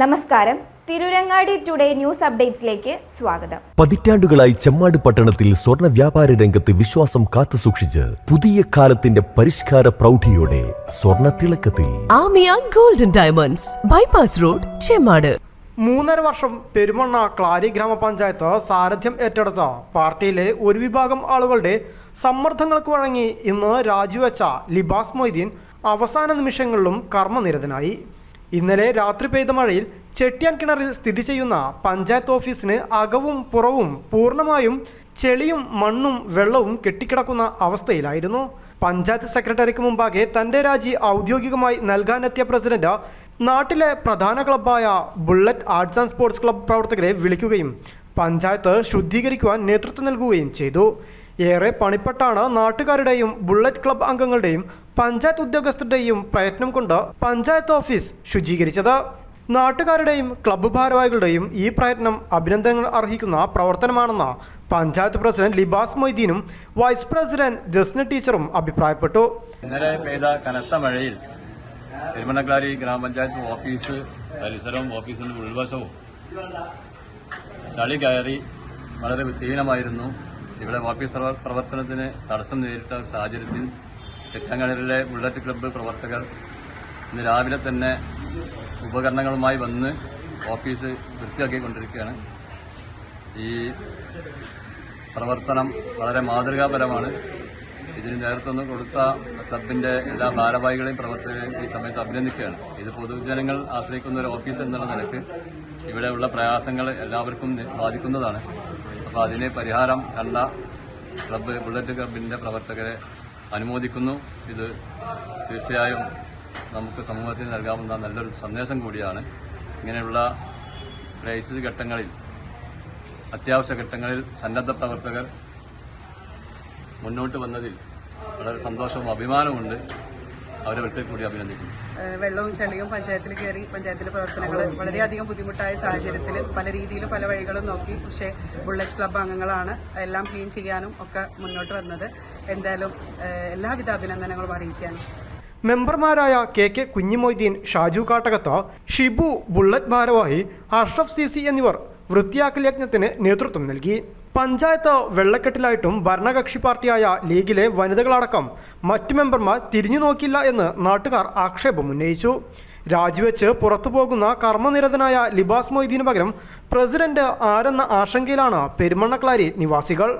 നമസ്കാരം. Tirurangadi today news അപ്ഡേറ്റ്സിലേക്ക് സ്വാഗതം. പതിറ്റാണ്ടുകളായി ചെമ്മാട് പട്ടണത്തിൽ സ്വർണ വ്യാപാര രംഗത്ത് വിശ്വാസം കാത്തുസൂക്ഷിച്ച് പുതിയ കാലത്തിന്റെ പരിഷ്കാര പ്രൗഢിയോടെ സ്വർണ തിളക്കത്തിൽ. Amiya golden diamonds bypass road Chemmad. മൂന്നര വർഷം പെരുമണ്ണ ക്ലാരി ഗ്രാമപഞ്ചായത്ത് സാരഥ്യം ഏറ്റെടുത്ത പാർട്ടിയിലെ ഒരു വിഭാഗം ആളുകളുടെ സമ്മർദ്ദങ്ങൾക്ക് വഴങ്ങി ഇന്ന് രാജിവെച്ച ലിബാസ് മൊയ്തീൻ അവസാന നിമിഷങ്ങളിലും കർമ്മനിരതനായി. ഇന്നലെ രാത്രി പെയ്ത മഴയിൽ ചെട്ടിയാൻ കിണറിൽ സ്ഥിതി ചെയ്യുന്ന പഞ്ചായത്ത് ഓഫീസിന് അകവും പുറവും പൂർണമായും ചെളിയും മണ്ണും വെള്ളവും കെട്ടിക്കിടക്കുന്ന അവസ്ഥയിലായിരുന്നു. പഞ്ചായത്ത് സെക്രട്ടറിക്ക് മുമ്പാകെ തന്റെ രാജി ഔദ്യോഗികമായി നൽകാനെത്തിയ പ്രസിഡന്റ് നാട്ടിലെ പ്രധാന ക്ലബ്ബായ bullet arts and sports club പ്രവർത്തകരെ വിളിക്കുകയും പഞ്ചായത്ത് ശുദ്ധീകരിക്കുവാൻ നേതൃത്വം നൽകുകയും ചെയ്തു. ഏറെ പണിപ്പെട്ടാണ് നാട്ടുകാരുടെയും ബുള്ളറ്റ് ക്ലബ് അംഗങ്ങളുടെയും പഞ്ചായത്ത് ഉദ്യോഗസ്ഥരുടെയും പ്രയത്നം കൊണ്ട് പഞ്ചായത്ത് ഓഫീസ് ശുചീകരിച്ചത്. നാട്ടുകാരുടെയും ക്ലബ് ഭാരവാഹികളുടെയും ഈ പ്രയത്നം അഭിനന്ദനങ്ങൾ അർഹിക്കുന്ന പ്രവർത്തനമാണെന്ന് പഞ്ചായത്ത് പ്രസിഡന്റ് ലിബാസ് മൊയ്തീനും വൈസ് പ്രസിഡന്റ് ജസ്ന ടീച്ചറും അഭിപ്രായപ്പെട്ടു. ഇന്നലെ പെയ്ത കനത്ത മഴയിൽ തിരുമണക്കാരി ഗ്രാമപഞ്ചായത്ത് ഓഫീസ് പരിസരവും ഓഫീസിന്റെ ഉൾവശവും ചളി കയറി വളരെ വൃത്തിഹീനമായിരുന്നു. ഇവിടെ വാപ്പി സർവ പ്രവർത്തനത്തിന് തടസ്സം നേരിട്ട സാഹചര്യത്തിൽ തെറ്റാങ്കടലിലെ ബുള്ളറ്റ് ക്ലബ്ബ് പ്രവർത്തകർ ഇന്ന് രാവിലെ തന്നെ ഉപകരണങ്ങളുമായി വന്ന് ഓഫീസ് വൃത്തിയാക്കിക്കൊണ്ടിരിക്കുകയാണ്. ഈ പ്രവർത്തനം വളരെ മാതൃകാപരമാണ്. ഇതിന് നേതൃത്വം കൊടുത്ത ക്ലബിന്റെ എല്ലാ ഭാരവാഹികളെയും പ്രവർത്തകരെയും ഈ സമയത്ത് അഭിനന്ദിക്കുകയാണ്. ഇത് പൊതുജനങ്ങൾ ആശ്രയിക്കുന്ന ഒരു ഓഫീസ് എന്നുള്ള നിലയ്ക്ക് ഇവിടെയുള്ള പ്രയാസങ്ങൾ എല്ലാവർക്കും ബാധിക്കുന്നതാണ്. അപ്പോൾ അതിന് പരിഹാരം കണ്ട ക്ലബ്ബ് ബുള്ളറ്റ് ക്ലബിന്റെ പ്രവർത്തകരെ അനുമോദിക്കുന്നു. ഇത് തീർച്ചയായും നമുക്ക് സമൂഹത്തിന് നൽകാവുന്ന നല്ലൊരു സന്ദേശം കൂടിയാണ്. ഇങ്ങനെയുള്ള ക്രൈസിസ് ഘട്ടങ്ങളിൽ അത്യാവശ്യ ഘട്ടങ്ങളിൽ സന്നദ്ധ പ്രവർത്തകർ മുന്നോട്ട് വന്നതിൽ വളരെ സന്തോഷവും അഭിമാനവുമുണ്ട്. അവരെ ഒരിക്കൽ കൂടി അഭിനന്ദിക്കുന്നു. വെള്ളവും ചെളിയും പഞ്ചായത്തിൽ കയറി പഞ്ചായത്തിലെ പ്രവർത്തനങ്ങൾ വളരെയധികം ബുദ്ധിമുട്ടായ സാഹചര്യത്തിൽ പല രീതിയിലും പല വഴികളും നോക്കി. പക്ഷേ ബുള്ളറ്റ് ക്ലബ്ബ് അംഗങ്ങളാണ് എല്ലാം ക്ലീൻ ചെയ്യാനും ഒക്കെ മുന്നോട്ട് വന്നത്. എന്തായാലും എല്ലാവിധ അഭിനന്ദനങ്ങളും അറിയിക്കാനും മെമ്പർമാരായ K K Kunhimoideen Shaju Kattakath Shibu bullet ഭാരവാഹി അഷ്റഫ് സി സി എന്നിവർ വൃത്തിയാക്കൽ യജ്ഞത്തിന് നേതൃത്വം നൽകി. പഞ്ചായത്ത് വെള്ളക്കെട്ടിലായിട്ടും ഭരണകക്ഷി പാർട്ടിയായ ലീഗിലെ വനിതകളടക്കം മറ്റു മെമ്പർമാർ തിരിഞ്ഞു നോക്കില്ല എന്ന് നാട്ടുകാർ ആക്ഷേപം ഉന്നയിച്ചു. രാജിവെച്ച് പുറത്തു പോകുന്ന കർമ്മനിരതനായ ലിബാസ് മൊയ്തീന് പകരം പ്രസിഡന്റ് ആരെന്ന ആശങ്കയിലാണ് പെരുമണ്ണക്ലാരി നിവാസികൾ.